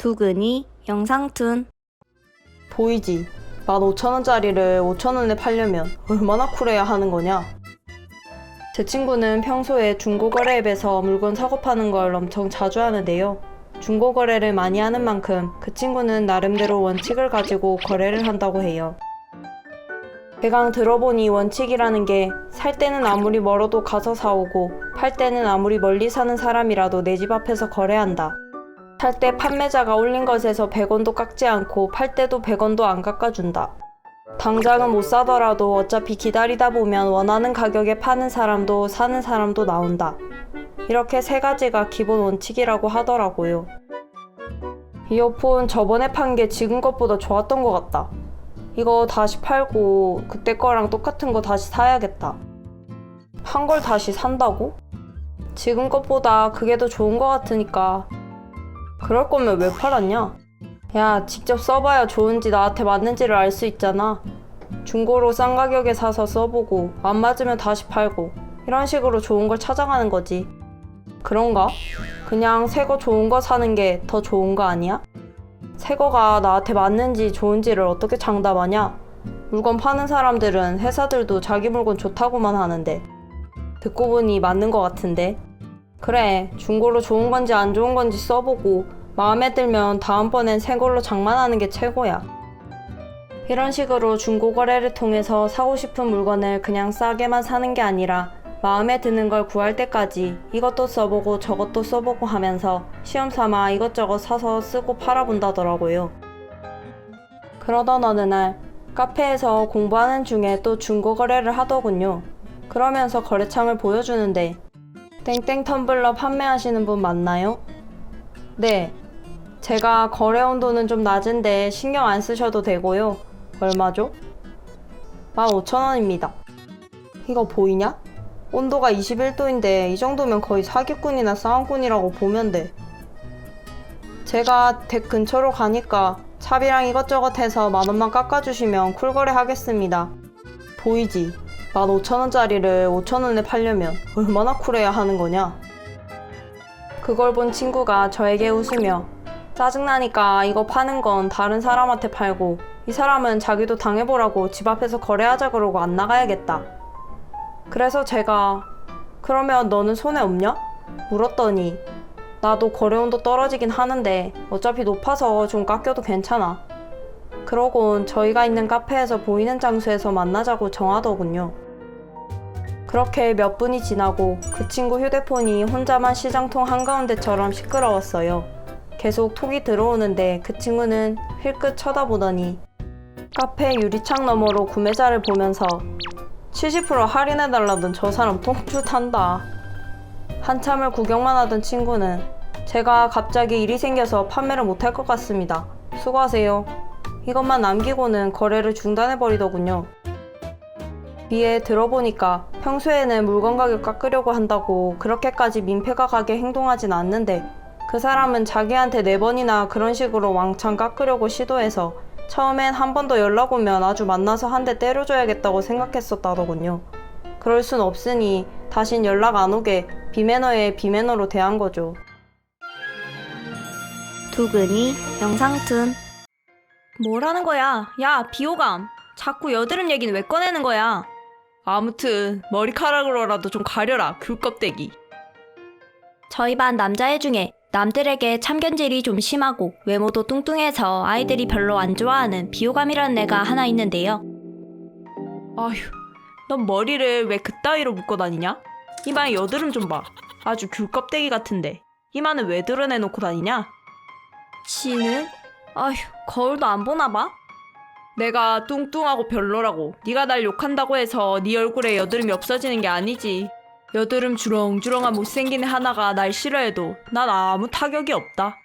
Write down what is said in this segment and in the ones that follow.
두근이 영상툰 보이지? 15,000원짜리를 5,000원에 팔려면 얼마나 쿨해야 하는 거냐? 제 친구는 평소에 중고거래 앱에서 물건 사고 파는 걸 엄청 자주 하는데요. 중고거래를 많이 하는 만큼 그 친구는 나름대로 원칙을 가지고 거래를 한다고 해요. 대강 들어보니 원칙이라는 게 살 때는 아무리 멀어도 가서 사오고 팔 때는 아무리 멀리 사는 사람이라도 내 집 앞에서 거래한다. 살 때 판매자가 올린 것에서 100원도 깎지 않고 팔 때도 100원도 안 깎아준다. 당장은 못 사더라도 어차피 기다리다 보면 원하는 가격에 파는 사람도 사는 사람도 나온다. 이렇게 세 가지가 기본 원칙이라고 하더라고요. 이어폰 저번에 판 게 지금 것보다 좋았던 것 같다. 이거 다시 팔고 그때 거랑 똑같은 거 다시 사야겠다. 한걸 다시 산다고? 지금 것보다 그게 더 좋은 것 같으니까 그럴 거면 왜 팔았냐? 야, 직접 써봐야 좋은지 나한테 맞는지를 알 수 있잖아. 중고로 싼 가격에 사서 써보고 안 맞으면 다시 팔고 이런 식으로 좋은 걸 찾아가는 거지. 그런가? 그냥 새 거 좋은 거 사는 게 더 좋은 거 아니야? 새 거가 나한테 맞는지 좋은지를 어떻게 장담하냐? 물건 파는 사람들은 회사들도 자기 물건 좋다고만 하는데 듣고 보니 맞는 것 같은데 그래 중고로 좋은 건지 안 좋은 건지 써보고 마음에 들면 다음번엔 새 걸로 장만하는 게 최고야. 이런 식으로 중고 거래를 통해서 사고 싶은 물건을 그냥 싸게만 사는 게 아니라 마음에 드는 걸 구할 때까지 이것도 써보고 저것도 써보고 하면서 시험 삼아 이것저것 사서 쓰고 팔아본다더라고요. 그러던 어느 날 카페에서 공부하는 중에 또 중고 거래를 하더군요. 그러면서 거래창을 보여주는데 땡땡 텀블러 판매하시는 분 맞나요? 네. 제가 거래 온도는 좀 낮은데 신경 안 쓰셔도 되고요. 얼마죠? 15,000원입니다. 이거 보이냐? 온도가 21도인데 이 정도면 거의 사기꾼이나 싸움꾼이라고 보면 돼. 제가 댁 근처로 가니까 차비랑 이것저것 해서 만원만 깎아주시면 쿨거래 하겠습니다. 보이지? 15,000원짜리를 5,000원에 팔려면 얼마나 쿨해야 하는 거냐? 그걸 본 친구가 저에게 웃으며 짜증나니까 이거 파는 건 다른 사람한테 팔고 이 사람은 자기도 당해보라고 집 앞에서 거래하자 그러고 안 나가야겠다. 그래서 제가 그러면 너는 손해 없냐? 물었더니 나도 거래온도 떨어지긴 하는데 어차피 높아서 좀 깎여도 괜찮아. 그러곤 저희가 있는 카페에서 보이는 장소에서 만나자고 정하더군요. 그렇게 몇 분이 지나고 그 친구 휴대폰이 혼자만 시장통 한가운데처럼 시끄러웠어요. 계속 톡이 들어오는데 그 친구는 힐끗 쳐다보더니 카페 유리창 너머로 구매자를 보면서 70% 할인해달라던 저 사람 똥줄탄다. 한참을 구경만 하던 친구는 제가 갑자기 일이 생겨서 판매를 못할 것 같습니다. 수고하세요. 이것만 남기고는 거래를 중단해버리더군요. 뒤에 들어보니까 평소에는 물건 가격 깎으려고 한다고 그렇게까지 민폐가 가게 행동하진 않는데 그 사람은 자기한테 네 번이나 그런 식으로 왕창 깎으려고 시도해서 처음엔 한 번 더 연락 오면 아주 만나서 한 대 때려줘야겠다고 생각했었다더군요. 그럴 순 없으니 다신 연락 안 오게 비매너에 비매너로 대한 거죠. 두근이 영상툰 뭐라는 거야? 야 비호감 자꾸 여드름 얘기는 왜 꺼내는 거야? 아무튼 머리카락으로라도 좀 가려라 귤껍데기. 저희 반 남자애 중에 남들에게 참견질이 좀 심하고 외모도 뚱뚱해서 아이들이 별로 안 좋아하는 비호감이라는 애가 하나 있는데요. 아휴, 넌 머리를 왜 그따위로 묶어 다니냐? 이마에 여드름 좀 봐. 아주 귤껍데기 같은데. 이마는 왜 드러내놓고 다니냐? 씨는? 아휴 거울도 안 보나 봐? 내가 뚱뚱하고 별로라고. 네가 날 욕한다고 해서 네 얼굴에 여드름이 없어지는 게 아니지. 여드름 주렁주렁한 못생긴 애 하나가 날 싫어해도 난 아무 타격이 없다.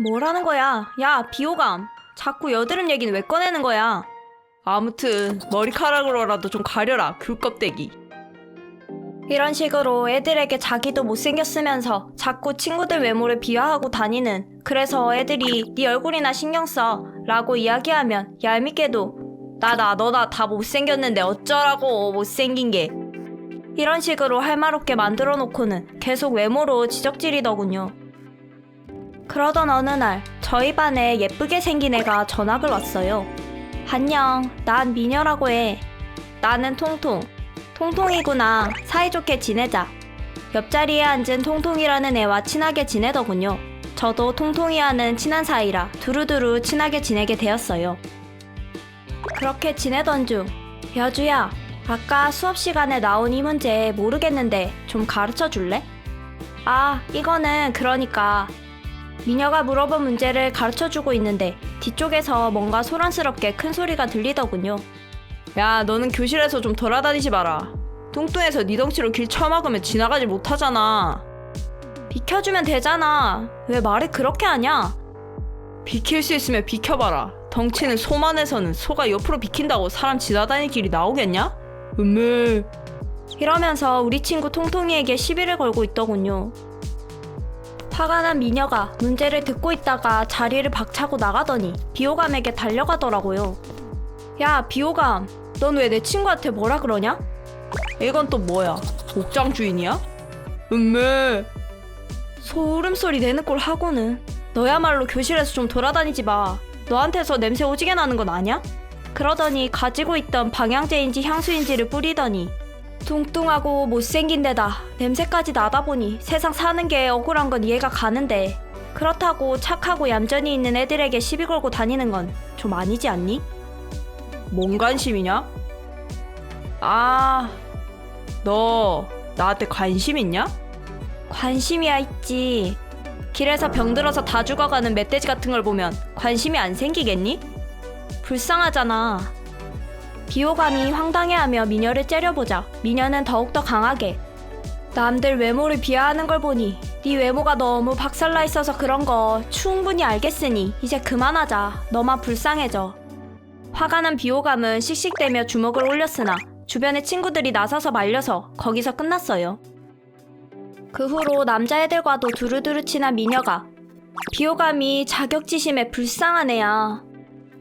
뭐라는 거야? 야 비호감 자꾸 여드름 얘기는 왜 꺼내는 거야? 아무튼 머리카락으로라도 좀 가려라 귤 껍데기. 이런 식으로 애들에게 자기도 못생겼으면서 자꾸 친구들 외모를 비하하고 다니는 그래서 애들이 네 얼굴이나 신경 써 라고 이야기하면 얄밉게도 나나 너나 다 못생겼는데 어쩌라고 못생긴 게 이런 식으로 할말 없게 만들어 놓고는 계속 외모로 지적질이더군요. 그러던 어느 날 저희 반에 예쁘게 생긴 애가 전학을 왔어요. 안녕, 난 미녀라고 해. 나는 통통. 통통이구나. 사이좋게 지내자. 옆자리에 앉은 통통이라는 애와 친하게 지내더군요. 저도 통통이와는 친한 사이라 두루두루 친하게 지내게 되었어요. 그렇게 지내던 중, 여주야, 아까 수업 시간에 나온 이 문제 모르겠는데 좀 가르쳐 줄래? 아, 이거는 그러니까 미녀가 물어본 문제를 가르쳐 주고 있는데 뒤쪽에서 뭔가 소란스럽게 큰 소리가 들리더군요. 야, 너는 교실에서 좀 돌아다니지 마라. 뚱뚱해서 네 덩치로 길 처막으면 지나가지 못하잖아. 비켜주면 되잖아. 왜 말을 그렇게 하냐? 비킬 수 있으면 비켜봐라. 덩치는 소만해서는 소가 옆으로 비킨다고 사람 지나다닐 길이 나오겠냐? 음물. 이러면서 우리 친구 통통이에게 시비를 걸고 있더군요. 화가 난 미녀가 문제를 듣고 있다가 자리를 박차고 나가더니 비호감에게 달려가더라고요. 야, 비호감, 넌 왜 내 친구한테 뭐라 그러냐? 이건 또 뭐야? 옥장 주인이야? 음물. 소름 소리 내는 꼴 하고는 너야말로 교실에서 좀 돌아다니지 마. 너한테서 냄새 오지게 나는 건 아냐? 그러더니 가지고 있던 방향제인지 향수인지를 뿌리더니 뚱뚱하고 못생긴 데다 냄새까지 나다 보니 세상 사는 게 억울한 건 이해가 가는데 그렇다고 착하고 얌전히 있는 애들에게 시비 걸고 다니는 건 좀 아니지 않니? 뭔 관심이냐? 아, 너 나한테 관심 있냐? 관심이야 있지. 길에서 병들어서 다 죽어가는 멧돼지 같은 걸 보면 관심이 안 생기겠니? 불쌍하잖아. 비호감이 황당해하며 미녀를 째려보자 미녀는 더욱더 강하게 남들 외모를 비하하는 걸 보니 네 외모가 너무 박살나 있어서 그런 거 충분히 알겠으니 이제 그만하자. 너만 불쌍해져. 화가 난 비호감은 씩씩대며 주먹을 올렸으나 주변의 친구들이 나서서 말려서 거기서 끝났어요. 그 후로 남자애들과도 두루두루 친한 미녀가 비호감이 자격지심에 불쌍한 애야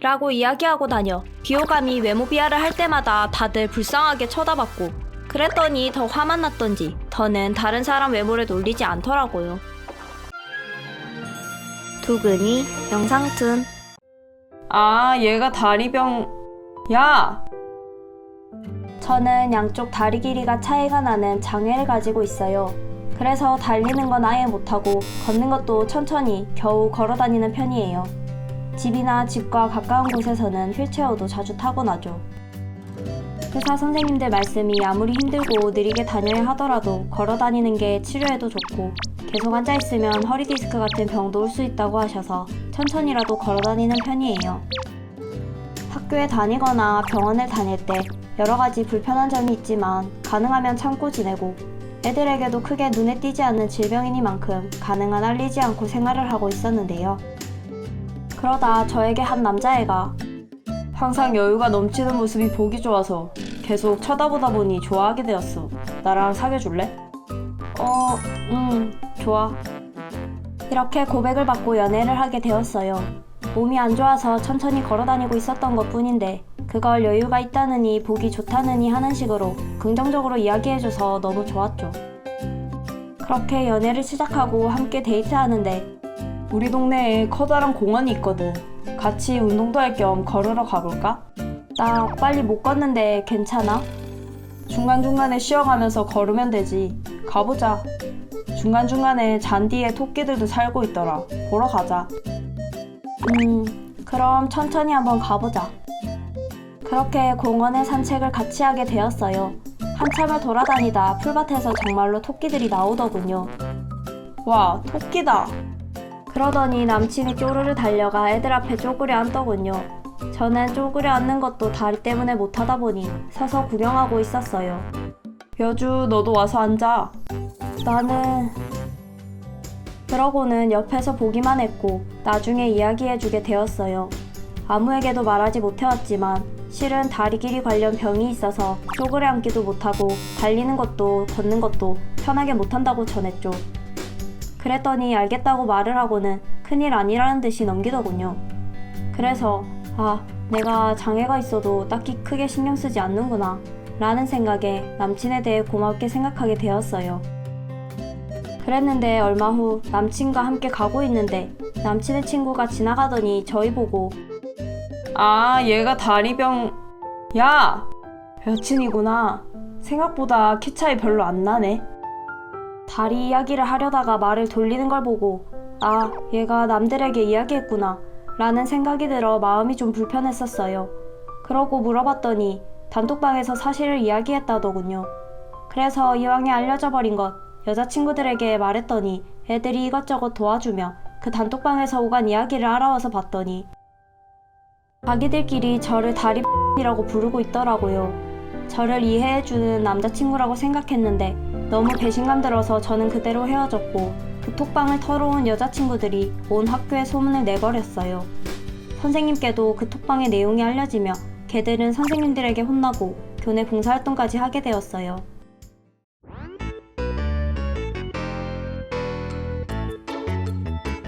라고 이야기하고 다녀 비호감이 외모 비하를 할 때마다 다들 불쌍하게 쳐다봤고 그랬더니 더 화만 났던지 더는 다른 사람 외모를 놀리지 않더라고요. 두근이 영상툰 아, 얘가 다리병. 야, 저는 양쪽 다리 길이가 차이가 나는 장애를 가지고 있어요. 그래서 달리는 건 아예 못하고 걷는 것도 천천히 겨우 걸어 다니는 편이에요. 집이나 집과 가까운 곳에서는 휠체어도 자주 타고 나죠. 의사 선생님들 말씀이 아무리 힘들고 느리게 다녀야 하더라도 걸어 다니는 게 치료에도 좋고 계속 앉아 있으면 허리 디스크 같은 병도 올 수 있다고 하셔서 천천히라도 걸어 다니는 편이에요. 학교에 다니거나 병원을 다닐 때 여러 가지 불편한 점이 있지만 가능하면 참고 지내고 애들에게도 크게 눈에 띄지 않는 질병이니만큼 가능한 알리지 않고 생활을 하고 있었는데요. 그러다 저에게 한 남자애가 항상 여유가 넘치는 모습이 보기 좋아서 계속 쳐다보다 보니 좋아하게 되었어. 나랑 사귀어줄래? 어, 음, 좋아. 이렇게 고백을 받고 연애를 하게 되었어요. 몸이 안 좋아서 천천히 걸어 다니고 있었던 것 뿐인데, 그걸 여유가 있다느니 보기 좋다느니 하는 식으로 긍정적으로 이야기해줘서 너무 좋았죠. 그렇게 연애를 시작하고 함께 데이트하는데, 우리 동네에 커다란 공원이 있거든. 같이 운동도 할 겸 걸으러 가볼까? 나 빨리 못 걷는데 괜찮아? 중간중간에 쉬어가면서 걸으면 되지. 가보자. 중간중간에 잔디에 토끼들도 살고 있더라. 보러 가자. 음, 그럼 천천히 한번 가보자. 그렇게 공원에 산책을 같이 하게 되었어요. 한참을 돌아다니다 풀밭에서 정말로 토끼들이 나오더군요. 와, 토끼다. 그러더니 남친이 쪼르르 달려가 애들 앞에 쪼그려 앉더군요. 저는 쪼그려 앉는 것도 다리 때문에 못하다 보니 서서 구경하고 있었어요. 여주, 너도 와서 앉아. 나는 그러고는 옆에서 보기만 했고 나중에 이야기해주게 되었어요. 아무에게도 말하지 못해왔지만 실은 다리 길이 관련 병이 있어서 쪼그려 앉기도 못하고 달리는 것도 걷는 것도 편하게 못한다고 전했죠. 그랬더니 알겠다고 말을 하고는 큰일 아니라는 듯이 넘기더군요. 그래서 아 내가 장애가 있어도 딱히 크게 신경 쓰지 않는구나 라는 생각에 남친에 대해 고맙게 생각하게 되었어요. 그랬는데 얼마 후 남친과 함께 가고 있는데 남친의 친구가 지나가더니 저희 보고 아, 얘가 다리병. 야! 여친이구나. 생각보다 키 차이 별로 안 나네. 다리 이야기를 하려다가 말을 돌리는 걸 보고 아, 얘가 남들에게 이야기했구나 라는 생각이 들어 마음이 좀 불편했었어요. 그러고 물어봤더니 단톡방에서 사실을 이야기했다더군요. 그래서 이왕에 알려져 버린 것 여자친구들에게 말했더니 애들이 이것저것 도와주며 그 단톡방에서 오간 이야기를 알아와서 봤더니 자기들끼리 저를 다리 이라고 부르고 있더라고요. 저를 이해해주는 남자친구라고 생각했는데 너무 배신감 들어서 저는 그대로 헤어졌고 그 톡방을 털어온 여자친구들이 온 학교에 소문을 내버렸어요. 선생님께도 그 톡방의 내용이 알려지며 걔들은 선생님들에게 혼나고 교내 봉사활동까지 하게 되었어요.